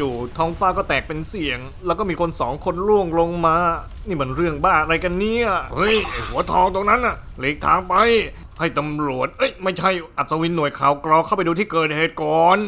จู่ๆท้องฟ้าก็แตกเป็นเสียง แล้วก็มีคนสองคนล่วงลงมา นี่มันเรื่องบ้าอะไรกันเนี่ยเฮ้ยไอ้หัวทองตรงนั้นน่ะหลีกทางไป ให้ตำรวจเอ้ยไม่ใช่อัศวินหน่วยข่าวกรองเข้าไปดูที่เกิดเหตุก่อน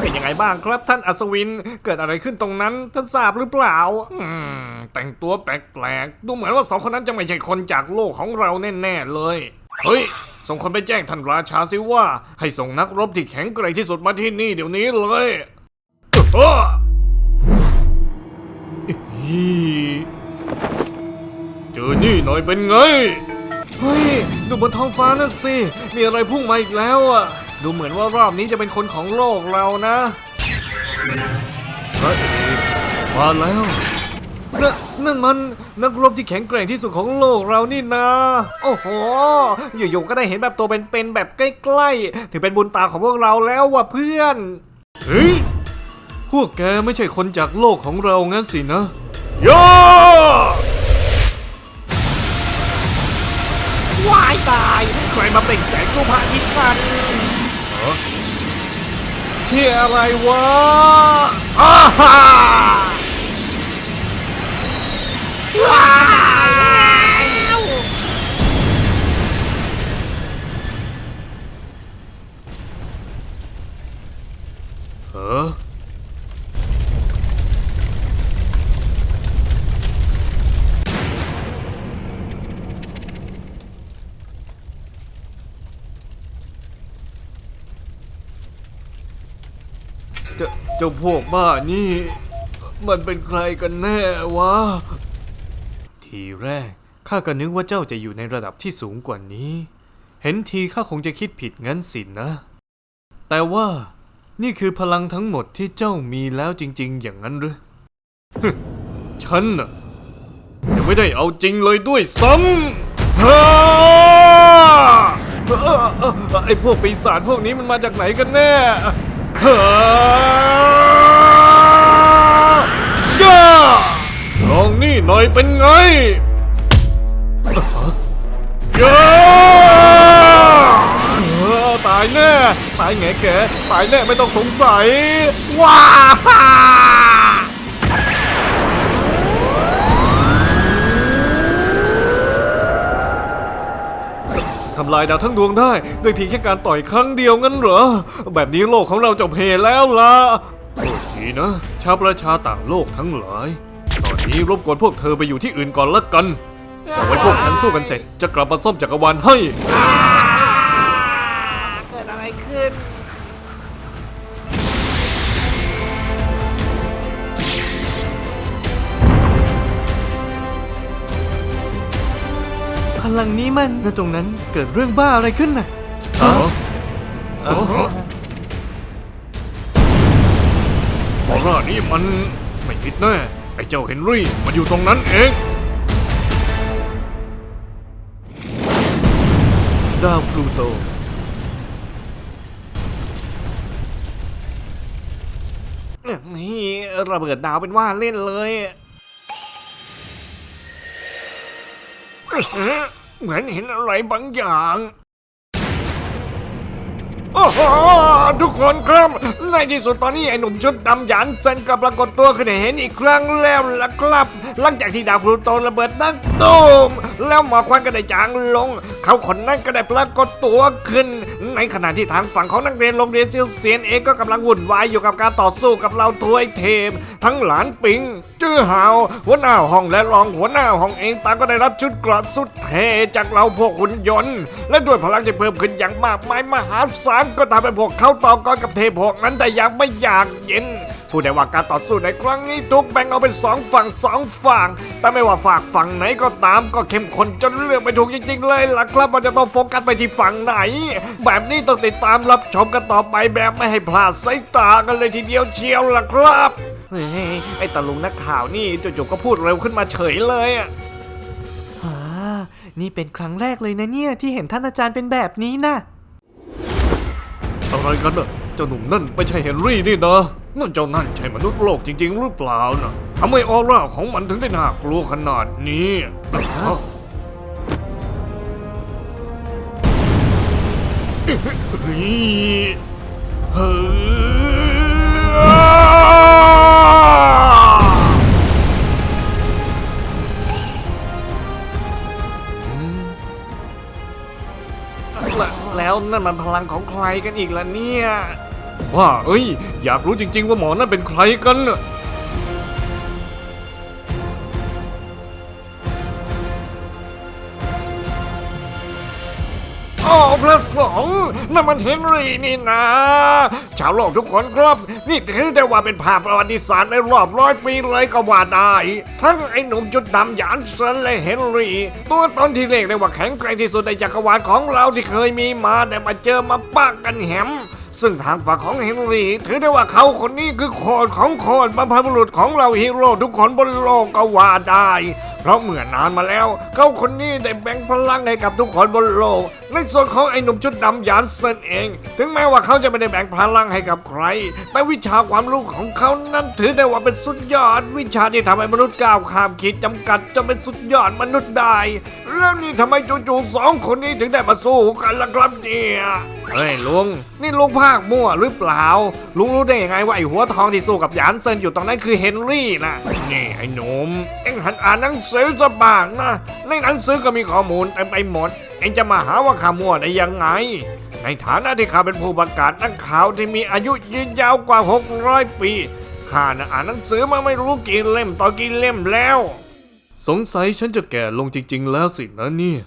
เป็นยังไงบ้างครับท่านอัศวินเกิดอะไรขึ้นตรงนั้นท่านทราบหรือเปล่าอืมแต่งตัวแปลกๆดูเหมือนว่าสองคนนั้นจะไม่ใช่คนจากโลกของเราแน่ๆเลย เฮ้ย ส่งคนไปแจ้งท่านราชาสิว่า ให้ส่งนักรบที่แข็งแกร่งที่สุดมาที่นี่เดี๋ยวนี้เลยเอออีเจอนี่หน่อยเป็นไง เฮ้ย ดูบนท้องฟ้านั่นสิ มีอะไรพุ่งมาอีกแล้วอะ ดูเหมือนว่ารอบนี้จะเป็นคนของโลกเรานะพระเอกมาแล้วนนั่นมัน นักรบที่แข็งแกร่งที่สุดของโลกเรานี่นะ โอ้โห อยู่ๆก็ได้เห็นแบบตัวเป็นๆแบบใกล้ๆ ถือเป็นบุญตาของพวกเราแล้วว่ะเพื่อนเฮ้ยพวกแกไม่ใช่คนจากโลกของเรางั้นสินะย่าวายตาย ใครมาเปล่งแสงสู้พระอาทิตกันเที่ยอะไรวะอ้าฮ่า เออเจ้าเจ้าพวกบ้านี่ มันเป็นใครกันแน่วะ ทีแรกข้าก็นึกว่าเจ้าจะอยู่ในระดับที่สูงกว่านี้ เห็นทีข้าคงจะคิดผิดงั้นสินะ แต่ว่านี่คือพลังทั้งหมดที่เจ้ามีแล้วจริง ๆ อย่างนั้นหรือฮึฉันน่ะยังไม่ได้เอาจริงเลยด้วยซ้ำฮ่าเอ่อไอ้พวกปีศาจพวกนี้มันมาจากไหนกันแน่ นี่หน่อยเป็นไงย่าเออตายแน่ ตายแง่แกตายแน่ไม่ต้องสงสัย ว้าทำลายดาวทั้งดวงได้ด้วยเพียงแค่การต่อยครั้งเดียวงั้นเหรอ แบบนี้โลกของเราจบเพแล้วล่ะโทษทีนะ ชาวประชาต่างโลกทั้งหลาย นนี้รบกวนพวกเธอไปอยู่ที่อื่นก่อนละกันเอาไว้พวกฉันสู้กันเสร็จจะกลับมาซ่อมจักรวาลให้ เกิดอะไรขึ้น พลังนี้มันแล้วตรงนั้นเกิดเรื่องบ้าอะไรขึ้นน่ะอ๋ออ๋อออร่านี่มันไม่ผิดแน่ ไอ้เจ้าเฮนรี่มันอยู่ตรงนั้นเอง ดาวพลูโต นี่ระเบิดดาวเป็นว่าเล่นเลยเหมือนเห็นอะไรบางอย่าง โอ้โหทุกคนครับในที่สุดตอนนี้ไอ้หนุ่มชุดดำหยานเซนก็ปรากฏตัวขึ้นให้เห็นอีกครั้งแล้วล่ะครับ หลังจากที่ดาวพลูโตระเบิดดังตูม แล้วหมอกควันก็ได้จางลง เขาคนนั้นก็ได้ปรากฏตัวขึ้น ในขณะที่ทางฝั่งของนักเรียนโรงเรียนซิลเซียนเองก็กำลังวุ่นวายอยู่กับการต่อสู้กับเราทวยเทพทั้งหลานปิง จื้อหาว หัวหน้าห้องและรองหัวหน้าห้องเองต่างก็ได้รับชุดเกราะสุดเทจากเราพวกหุ่นยนต์ และด้วยพลังที่เพิ่มขึ้นอย่างมากมายมหาศาลก็ทำให้พวกเขาต่อกรกับเทพพวกนั้นได้อย่างไม่อยากเย็น ผู้ได้ว่าการต่อสู้ในครั้งนี้ถูกแบ่งออกเป็นสองฝั่งสองฝั่ง แต่ไม่ว่าฝากฝั่งไหนก็ตามก็เข้มข้นจนเลือกไม่ถูกจริงๆเลยล่ะครับว่าจะต้องโฟกัสไปที่ฝั่งไหน แบบนี้ต้องติดตามรับชมกันต่อไปแบบไม่ให้พลาดสายตากันเลยทีเดียวเชียวล่ะครับเฮ้ยไอ้ตะลุงนักข่าวนี่จู่ๆก็พูดเร็วขึ้นมาเฉยเลยอะอ่านี่เป็นครั้งแรกเลยนะเนี่ยที่เห็นท่านอาจารย์เป็นแบบนี้นะอะไรกันน่ะ เจ้าหนุ่มนั่นไม่ใช่เฮนรี่นี่นะนั่นเจ้านั่นใช่มนุษย์โลกจริง ๆ หรือเปล่านะทำไมออร่าของมันถึงได้น่ากลัวขนาดนี้ฮะอิเฮ้แล้วนั่นมันพลังของใครกันอีกล่ะเนี่ย ว่าเอ้ย อยากรู้จริง ๆ ว่าหมอนั่นเป็นใครกัน โอ้พระสงฆ์นั่นมันเฮนรี่นี่นะ ชาวโลกทุกคนครับ นี่ถือได้ว่าเป็นภาพประวัติศาสตร์ในรอบร้อยปีเลยก็ว่าได้ ทั้งไอ้หนุ่มจุดดำหยานเซินและเฮนรี่ ตัวตนที่เรียกได้ว่าแข็งแกร่งที่สุดในจักรวาลของเราที่เคยมีมาแต่มาเจอมาปากกันแหม ซึ่งทางฝั่งของเฮนรี่ ถือได้ว่าเขาคนนี้คือโคนของโคนบรรพบุรุษของเราฮีโร่ทุกคนบนโลกก็ว่าได้ เพราะเมื่อนานมาแล้ว เขาคนนี้ได้แบ่งพลังให้กับทุกคนบนโลกในส่วนของไอ้หนุ่มชุดดำยานเซนเอง ถึงแม้ว่าเขาจะไม่ได้แบ่งพลังให้กับใคร แต่วิชาความรู้ของเขานั้นถือได้ว่าเป็นสุดยอด วิชาที่ทำให้มนุษย์ก้าวข้ามขีดจำกัดจนเป็นสุดยอดมนุษย์ได้แล้วนี่ทำไมจู่ๆสองคนนี้ถึงได้มาสู้กันล่ะครับเนี่ยเฮ้ยลุงนี่ลุงภาคมั่วหรือเปล่า ลุงรู้ได้ยังไงว่าไอ้หัวทองที่สู้กับหยานเซินอยู่ตรงนั้นคือเฮนรี่นะนี่ไอ้หนุ่มเอ็งหันอ่านหนังสือจะบ้างนะในหนังสือก็มีข้อมูลเต็มไปหมด เอ็งจะมาหาว่าข้ามั่วได้ยังไง ในฐานะที่ข้าเป็นผู้ประกาศนักข่าวที่มีอายุยืนยาวกว่า 600 ปีข้านะอ่านหนังสือมาไม่รู้กี่เล่มต่อกี่เล่มแล้ว สงสัยฉันจะแก่ลงจริง ๆ แล้วสินะเนี่ย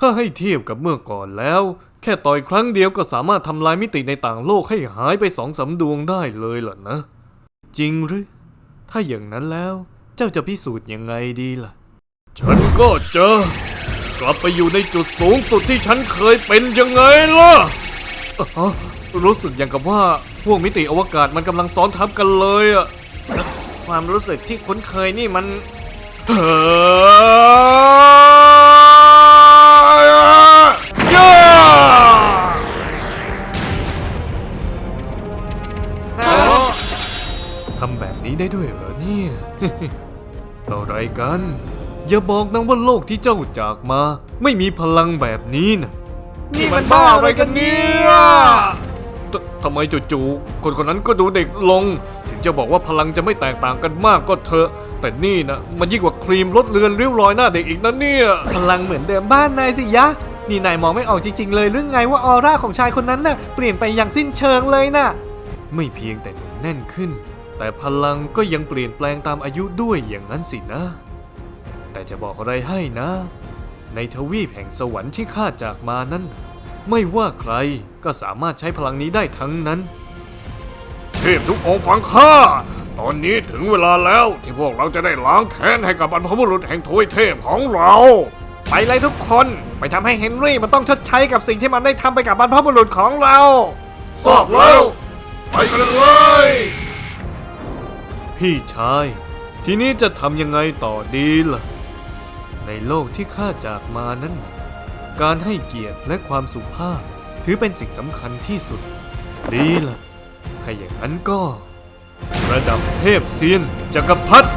ถ้าให้เทียบกับเมื่อก่อนแล้ว แค่ต่อยครั้งเดียวก็สามารถทำลายมิติในต่างโลกให้หายไปสองสามดวงได้เลยล่ะนะ จริงหรือ ถ้าอย่างนั้นแล้ว เจ้าจะพิสูจน์ยังไงดีล่ะ ฉันก็เจอ กลับไปอยู่ในจุดสูงสุดที่ฉันเคยเป็นยังไงล่ะรู้สึกอย่างกับว่าพวกมิติอวกาศมันกำลังซ้อนทับกันเลยอะความรู้สึกที่คุ้นเคยนี่มันเฮ้ยย่าทำแบบนี้ได้ด้วยเหรอเนี่ยอะไรกัน อย่าบอกนะว่าโลกที่เจ้าจากมา ไม่มีพลังแบบนี้นะนี่มันบ้าอะไรกันเนี่ยททำไมจู่ๆคนคนนั้นก็ดูเด็กลง ถึงจะบอกว่าพลังจะไม่แตกต่างกันมากก็เถอะ แต่นี่นะมันยิ่งกว่าครีมลดเลือนริ้วรอยหน้าเด็กอีกนะเนี่ย พลังเหมือนเดิมบ้านนายสิยะ นี่นายมองไม่ออกจริง ๆ เลยหรือไงว่าออร่าของชายคนนั้นน่ะเปลี่ยนไปอย่างสิ้นเชิงเลยน่ะไม่เพียงแต่หนุ่มแน่นขึ้น แต่พลังก็ยังเปลี่ยนแปลงตามอายุด้วยอย่างนั้นสินะ แต่จะบอกอะไรให้นะ ในทวีปแห่งสวรรค์ที่ข้าจากมานั้น ไม่ว่าใครก็สามารถใช้พลังนี้ได้ทั้งนั้น เทพทุกองค์ฟังข้า ตอนนี้ถึงเวลาแล้วที่พวกเราจะได้ล้างแค้นให้กับบรรพบุรุษแห่งทวยเทพของเรา ไปเลยทุกคนไปทำให้เฮนรี่มันต้องชดใช้กับสิ่งที่มันได้ทำไปกับบรรพบุรุษของเราทราบแล้ว ไปกันเลย พี่ชาย ทีนี้จะทำยังไงต่อดีล่ะ ในโลกที่ข้าจากมานั้น การให้เกียรติและความสุภาพ ถือเป็นสิ่งสำคัญที่สุด ดีล่ะถ้าอย่างนั้นก็ ระดับเทพเซียนจักรพรรดิ